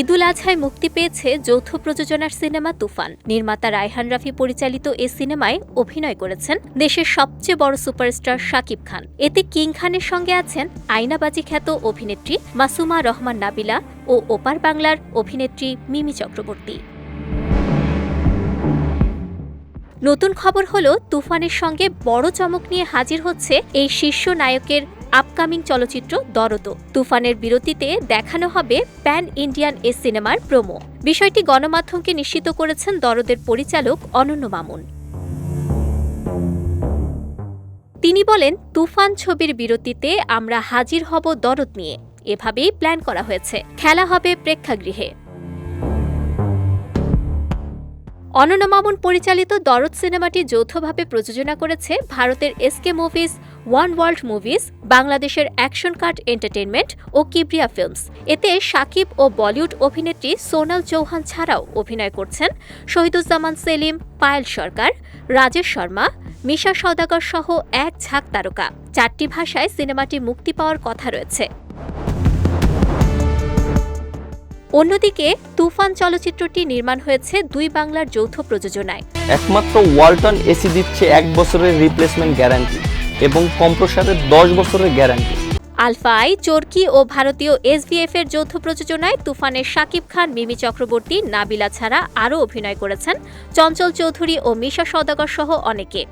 ঈদুল আজহায় মুক্তি পেয়েছে যৌথ প্রযোজনার সিনেমা তুফান। নির্মাতা রায়হান রাফি পরিচালিত এ সিনেমায় অভিনয় করেছেন দেশের সবচেয়ে বড় সুপারস্টার শাকিব খান। এতে কিং খানের সঙ্গে আছেন আইনাবাজি খ্যাত অভিনেত্রী মাসুমা রহমান নাবিলা ও ওপার বাংলার অভিনেত্রী মিমি চক্রবর্তী। নতুন খবর হলো, তুফানের সঙ্গে বড় চমক নিয়ে হাজির হচ্ছে এই শীর্ষ নায়কের আপকামিং চলচ্চিত্র দরদ। তুফানের বিরতিতে দেখানো হবে প্যান ইন্ডিয়ান এ সিনেমার প্রোমো। বিষয়টি গণমাধ্যমকে নিশ্চিত করেছেন দরদের পরিচালক অনন্য মামুন। তিনি বলেন, তুফান ছবির বিরতিতে আমরা হাজির হব দরদ নিয়ে। এভাবেই প্ল্যান করা হয়েছে। খেলা হবে প্রেক্ষাগৃহে। অনন্য মামুন পরিচালিত দরদ সিনেমাটি যৌথভাবে প্রযোজনা করেছে ভারতের SK Movies One World Movies বাংলাদেশের অ্যাকশন কার্ড এন্টারটেনমেন্ট ও কিবরিয়া ফিল্মস এতে সাকিব ও বলিউড অভিনেত্রী সোনাল চৌহান ছাড়াও অভিনয় করছেন শহীদুজ্জামান সেলিম, পায়েল সরকার, রাজেশ শর্মা, মিশা সওদাগর সহ এক ঝাঁক তারকা। চারটি ভাষায় সিনেমাটি মুক্তি পাওয়ার কথা রয়েছে। অন্যদিকে তুফান চলচ্চিত্রটি নির্মাণ হয়েছে দুই বাংলার যৌথ প্রযোজনায়। একমাত্র ওয়ালটন এসি দিচ্ছে এক বছরের রিপ্লেসমেন্ট গ্যারান্টি এবং কম্প্রসারের দশ বছরের গ্যারান্টি। আলফা আই, চরকি ও ভারতীয় এসভিএফ এর যৌথ প্রযোজনায় তুফানের শাকিব খান, মিমি চক্রবর্তী, নাবিলা ছাড়া আরও অভিনয় করেছেন চঞ্চল চৌধুরী ও মিশা সওদাগর সহ অনেকে।